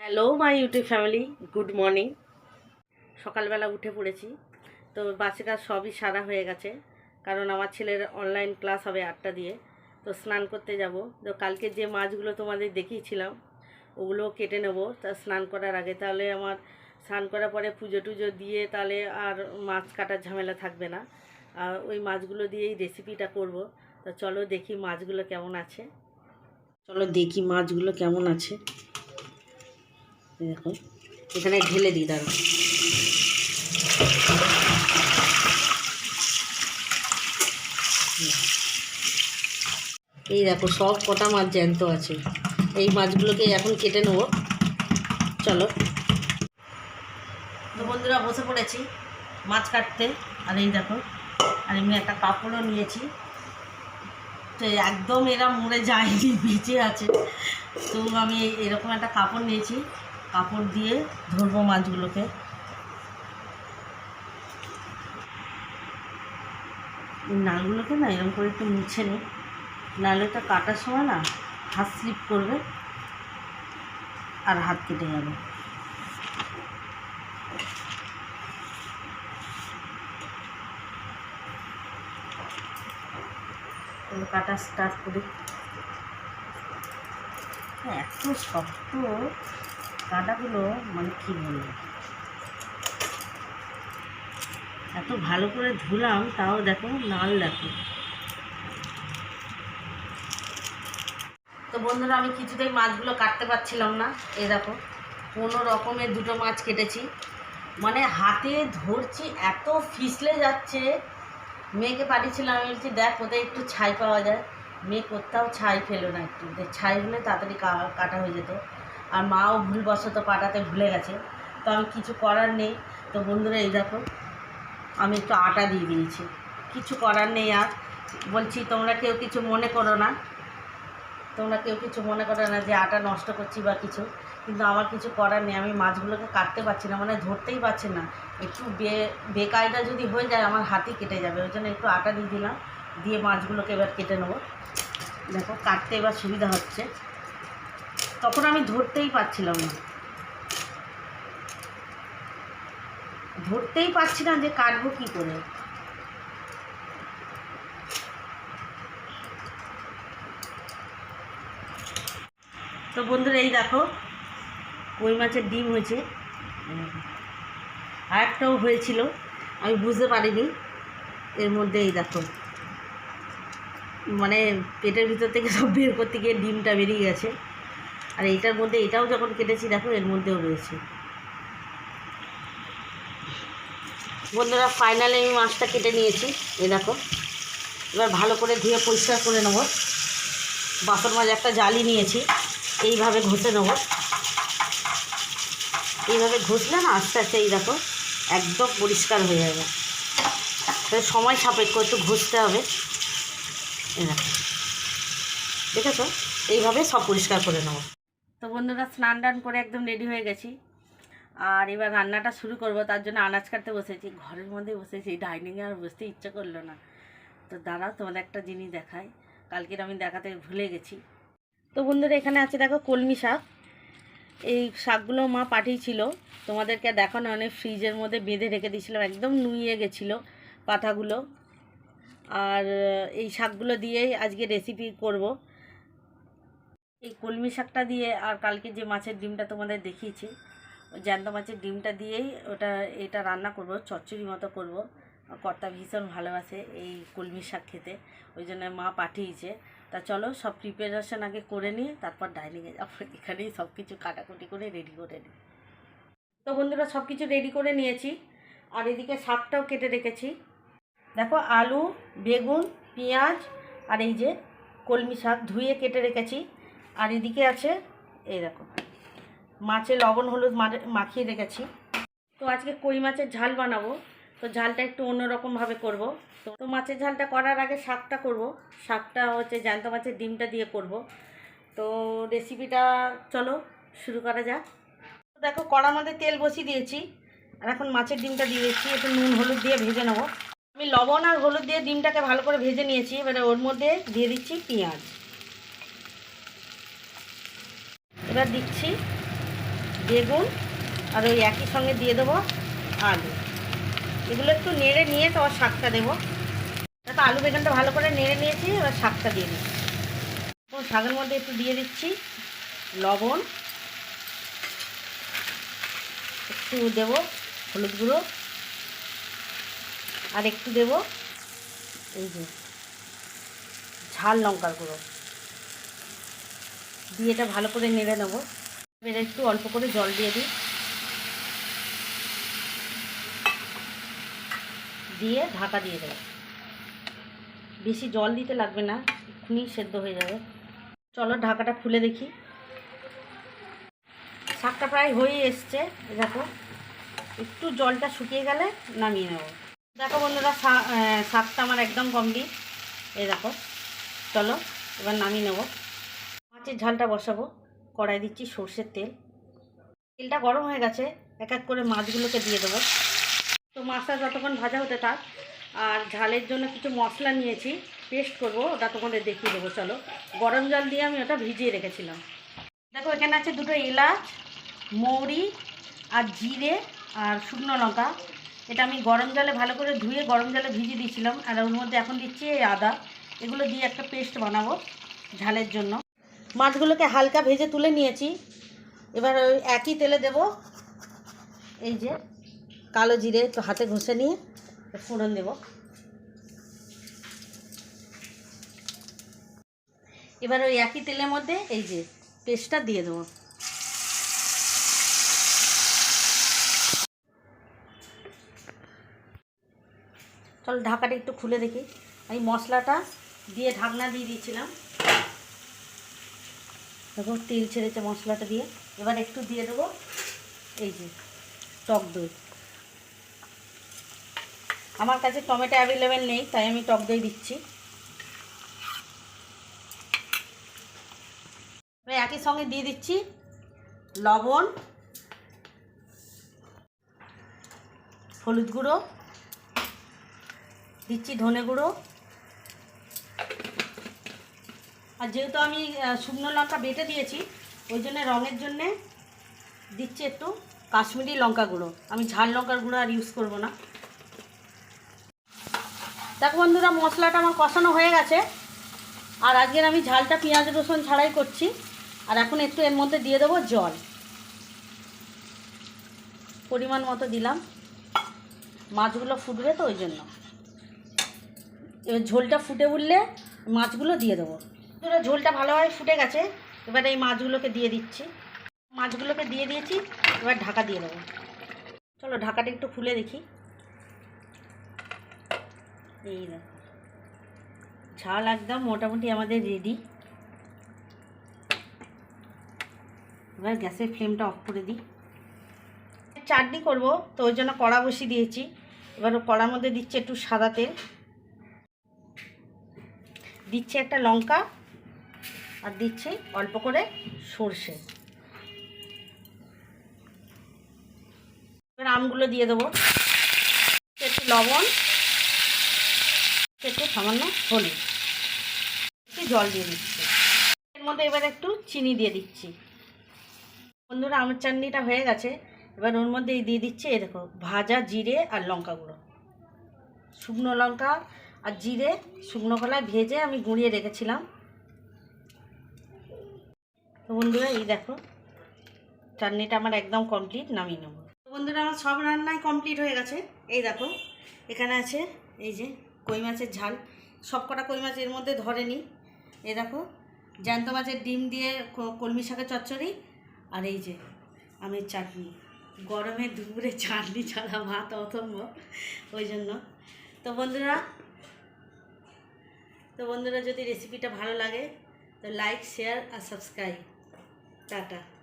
Hello my YouTube family good morning সকালবেলা উঠে পড়েছি। তো বাসে কাজ সবই সারা হয়ে গেছে। কারণ আমার ছেলের অনলাইন ক্লাস হবে আটটা দিয়ে। তো স্নান করতে যাব। তো কালকে যে মাছগুলো তোমাদের দেখিয়েছিলাম, ওগুলো কেটে নেব। তা স্নান করার আগে তাহলে আমার স্নান করার পরে পুজো টুজো দিয়ে তাহলে আর মাছ কাটার ঝামেলা থাকবে না। আর ওই মাছগুলো দিয়েই রেসিপিটা করব। তো চলো দেখি মাছগুলো কেমন আছে। চলো দেখি মাছগুলো কেমন আছে। দেখো এখানে ঢেলে দিই দাঁড়ো এই দেখো, সব কটা মাছ জ্যান্ত আছে। এই মাছগুলোকে এখন কেটে নেব। চলো। তো বন্ধুরা, বসে পড়েছি মাছ কাটতে। আর এই দেখো, আর এমনি একটা কাপড়ও নিয়েছি। তো একদম এরা মরে যায়নি, বেঁচে আছে। তো আমি এরকম একটা কাপড় নিয়েছি। কাপড় দিয়ে ধরবো মাছগুলোকে। নালগুলোকে না এরকম করে একটু মুছে নিই নাহলে তো কাটার সময় না হাত স্লিপ করবে আর হাত কেটে যাবে। কাটা স্টার্ট করি। এত শক্ত। কাঁটাগুলো মানে কী বলব? এত ভালো করে ধুলাম, তাও দেখো নাল দেখো। তো বন্ধুরা, আমি কিছুতেই মাছগুলো কাটতে পারছিলাম না। এই দেখো, কোনো রকমের দুটো মাছ কেটেছি। মানে হাতে ধরছি, এত ফিসলে যাচ্ছে। মেয়েকে পাঠিয়েছিলাম, আমি বলছি, দেখ কোথায় একটু ছাই পাওয়া যায়। মেয়ে কোথাও ছাই ফেলো না একটু। ছাই হলে তাড়াতাড়ি কাটা হয়ে যেত। আর মাও ভুলবশত কাটাতে ভুলে গেছে। তো আমি কিছু করার নেই। তো বন্ধুরা, এই দেখো, আমি একটু আটা দিয়ে দিয়েছি। কিছু করার নেই আর। বলছি, তোমরা কেউ কিছু মনে করো না। তোমরা কেউ কিছু মনে করো না যে আটা নষ্ট করছি বা কিছু। কিন্তু আমার কিছু করার নেই। আমি মাছগুলোকে কাটতে পারছি না মানে ধরতেই পারছি না। একটু বে, বেকায়দা যদি হয়ে যায়, আমার হাতই কেটে যাবে। ওই জন্য একটু আটা দিয়ে দিলাম। দিয়ে মাছগুলোকে এবার কেটে নেব। দেখো, কাটতে এবার সুবিধা হচ্ছে। তখন আমি ধরতেই পারছিলাম না। ধরতেই পারছি না যে কাটবো কী করে। তো বন্ধুরা, এই দেখো, কই মাছের ডিম হয়েছে। আর একটাও হয়েছিল, আমি বুঝতে পারিনি। এর মধ্যে এই দেখো মানে পেটের ভিতর থেকে সব বের করতে গিয়ে ডিমটা বেরিয়ে গেছে। আর এইটার মধ্যে, এটাও যখন কেটেছি দেখো এর মধ্যেও রয়েছে। বন্ধুরা ফাইনালি আমি মাছটা কেটে নিয়েছি, এই দেখো। এবার ভালো করে ধুয়ে পরিষ্কার করে নেব। বাসন মাছ একটা জালি নিয়েছি, এইভাবে ঘষে নেব। এইভাবে ঘষলে না, আস্তে আস্তে এই দেখো, একদম পরিষ্কার হয়ে যাবে। সময় সাপেক্ষ, একটু ঘষতে হবে। দেখেছ? এইভাবে সব পরিষ্কার করে নেব। তো বন্ধুরা স্নান টান করে একদম রেডি হয়ে গেছি। আর এবার রান্নাটা শুরু করব, তার জন্য আনাজ কাটতে বসেছি, ঘরের মধ্যে বসেছি ডাইনিংয়ে আর বসতে ইচ্ছে করল না। তো দাঁড়াও, তোমাদের একটা জিনিস দেখাই, কালকের আমি দেখাতে ভুলে গেছি। তো বন্ধুরা এখানে আছে দেখো কলমি শাক। এই শাকগুলো মা পাঠিয়েছিল, তোমাদেরকে দেখানো অনেক ফ্রিজের মধ্যে বেঁধে রেখে দিয়েছিলাম একদম নুইয়ে গেছিল পাতাগুলো। আর এই শাকগুলো দিয়েই আজকে রেসিপি করব। এই কলমি শাকটা দিয়ে আর কালকে যে মাছের ডিমটা তোমাদের দেখিয়েছি, ওই জ্যান্ত মাছের ডিমটা দিয়েই ওটা, এটা রান্না করব, চচ্চড়ি মতো করব। কর্তা ভীষণ ভালোবাসে এই কলমি শাক খেতে, ওই জন্য মা পাঠিয়েছে। তা চলো সব প্রিপারেশন আগে করে নিয়ে তারপর ডাইনিংয়ে যাব। এখানেই সব কিছু কাটাকুটি করে রেডি করে নিই। তো বন্ধুরা, সব কিছু রেডি করে নিয়েছি। আর এদিকে শাকটাও কেটে রেখেছি। দেখো আলু, বেগুন, পেঁয়াজ আর এই যে কলমি শাক ধুয়ে কেটে রেখেছি। আর এদিকে আছে, এই দেখো মাছে লবণ হলুদ মাখিয়ে রেখেছি। তো আজকে কই মাছের ঝাল বানাবো? তো ঝালটা একটু অন্যরকমভাবে করব। তো তো মাছের ঝালটা করার আগে শাকটা করব। শাকটা হচ্ছে জ্যান্ত মাছের ডিমটা দিয়ে করব। তো রেসিপিটা চলো শুরু করা যাক। দেখো কড়ার মধ্যে তেল বসিয়ে দিয়েছি। আর এখন মাছের ডিমটা দিয়ে দিচ্ছি। একটু নুন, হলুদ দিয়ে ভেজে নেব। আমি লবণ আর হলুদ দিয়ে ডিমটাকে ভালো করে ভেজে নিয়েছি। এবারে ওর মধ্যে দিয়ে দিচ্ছি পেঁয়াজ। এবার দিচ্ছি বেগুন আর ওই একই সঙ্গে দিয়ে দেবো আলু। এগুলো একটু নেড়ে নিয়ে তোমার শাকটা দেবো। তারপর আলু বেগুনটা ভালো করে নেড়ে নিয়েছি, এবার শাকটা দিয়ে দিচ্ছি। শাকের মধ্যে একটু দিয়ে দিচ্ছি লবণ। একটু দেবো হলুদ গুঁড়ো। আর একটু দেবো এই যে ঝাল লঙ্কার গুঁড়ো। দিয়ে এটা ভালো করে নেড়ে নেব। এবার একটু অল্প করে জল দিয়ে দিই। দিয়ে ঢাকা দিয়ে দেবো। বেশি জল দিতে লাগবে না, এক্ষুনি সেদ্ধ হয়ে যাবে। চলো ঢাকাটা খুলে দেখি। শাকটা প্রায় হয়ে এসছে দেখো। একটু জলটা শুকিয়ে গেলে নামিয়ে নেব। দেখো বন্ধুরা শাকটা আমার একদম কমপ্লিট। এই দেখো, চলো এবার নামিয়ে নেব। মাছের ঝালটা বসাবো, কড়াই দিচ্ছি সর্ষের তেল। তেলটা গরম হয়ে গেছে, এক এক করে মাছগুলোকে দিয়ে দেবো। তো মাছটা যতক্ষণ ভাজা হতে থাক, আর ঝালের জন্য কিছু মশলা নিয়েছি, পেস্ট করব, ওটা তোমাদের দেখিয়ে দেবো, চলো। গরম জল দিয়ে আমি ওটা ভিজিয়ে রেখেছিলাম। দেখো, এখানে আছে দুটো এলাচ, মৌরি, আর জিরে, আর শুকনো লঙ্কা। এটা আমি গরম জলে ভালো করে ধুয়ে গরম জলে ভিজিয়ে দিয়েছিলাম, আর ওর মধ্যে এখন দিচ্ছি আদা। এগুলো দিয়ে একটা পেস্ট বানাবো ঝালের জন্য। মাছগুলোকে হালকা ভেজে তুলে নিয়েছি। এবার ওই একই তেলে দেব এই যে কালো জিরে একটু হাতে ঘষে নিয়ে ফোড়ন দেব। এবার ওই একই তেলের মধ্যে এই যে পেস্টটা দিয়ে দেবো। চল ঢাকাটা একটু খুলে দেখি। আমি মশলাটা দিয়ে ঢাকনা দিয়ে দিয়েছিলাম। দেখো তেল ছেড়েছে মশলাটা দিয়ে। এবার একটু দিয়ে দেবো এই যে টক দই। আমার কাছে টমেটো অ্যাভেলেবেল নেই, তাই আমি টক দই দিচ্ছি। একই সঙ্গে দিয়ে দিচ্ছি লবণ, হলুদ গুঁড়ো, দিচ্ছি ধনে গুঁড়ো। আর যেহেতু আমি শুকনো লঙ্কা বেটে দিয়েছি, ওই জন্য রঙের জন্যে দিচ্ছি একটু কাশ্মীরি লঙ্কা গুঁড়ো। আমি ঝাল লঙ্কার গুঁড়ো আর ইউজ করব না। দেখো বন্ধুরা, মশলাটা আমার কষানো হয়ে গেছে। আর আজকের আমি ঝালটা পেঁয়াজ রসুন ছাড়াই করছি। আর এখন একটু এর মধ্যে দিয়ে দেবো জল। পরিমাণ মতো দিলাম। মাছগুলো ফুটবে তো ওই জন্য। এবার ঝোলটা ফুটে উঠলে মাছগুলো দিয়ে দেবো। ধরো ঝোলটা ভালোভাবে ফুটে গেছে। এবার এই মাছগুলোকে দিয়ে দিচ্ছি। মাছগুলোকে দিয়ে দিয়েছি, এবার ঢাকা দিয়ে দেবো। চলো ঢাকাটা একটু খুলে দেখি। এই ঝাল একদম মোটামুটি আমাদের রেডি এবার গ্যাসের ফ্লেমটা অফ করে দিই। চাটনি করব, তো ওই জন্য কড়া বসিয়ে দিয়েছি। এবার কড়ার মধ্যে দিচ্ছে একটু সাদা তেল। দিচ্ছে একটা লঙ্কা। আর দিচ্ছি অল্প করে সর্ষে। এবার আমগুলো দিয়ে দেবো। একটু লবণ, একটু সামান্য হলুদ। একটু জল দিয়ে দিচ্ছি। এর মধ্যে এবার একটু চিনি দিয়ে দিচ্ছি। বন্ধুরা, আমের চাটনিটা হয়ে গেছে। এবার ওর মধ্যে দিয়ে দিচ্ছে, এই দেখো, ভাজা জিরে আর লঙ্কা গুঁড়ো। শুকনো লঙ্কা আর জিরে শুকনো কলায় ভেজে আমি গুঁড়িয়ে রেখেছিলাম। তো বন্ধুরা, এই দেখো। চাটনিটা আমার একদম কমপ্লিট নামিয়ে নেব। তো বন্ধুরা, আমার সব রান্নাই কমপ্লিট হয়ে গেছে। এই দেখো, এখানে আছে এই যে কই মাছের ঝাল। সব কটা কই মাছ এর মধ্যে ধরেনি। এই দেখো, জ্যান্ত মাছের ডিম দিয়ে কলমি শাকের চচ্চড়ি আর এই যে আমের চাটনি। গরমে দুপুরে চাটনি ছাড়া ভাত অসম্ভব, ওই জন্য। তো বন্ধুরা তো বন্ধুরা, যদি রেসিপিটা ভালো লাগে, তো লাইক শেয়ার আর সাবস্ক্রাইব টাটা।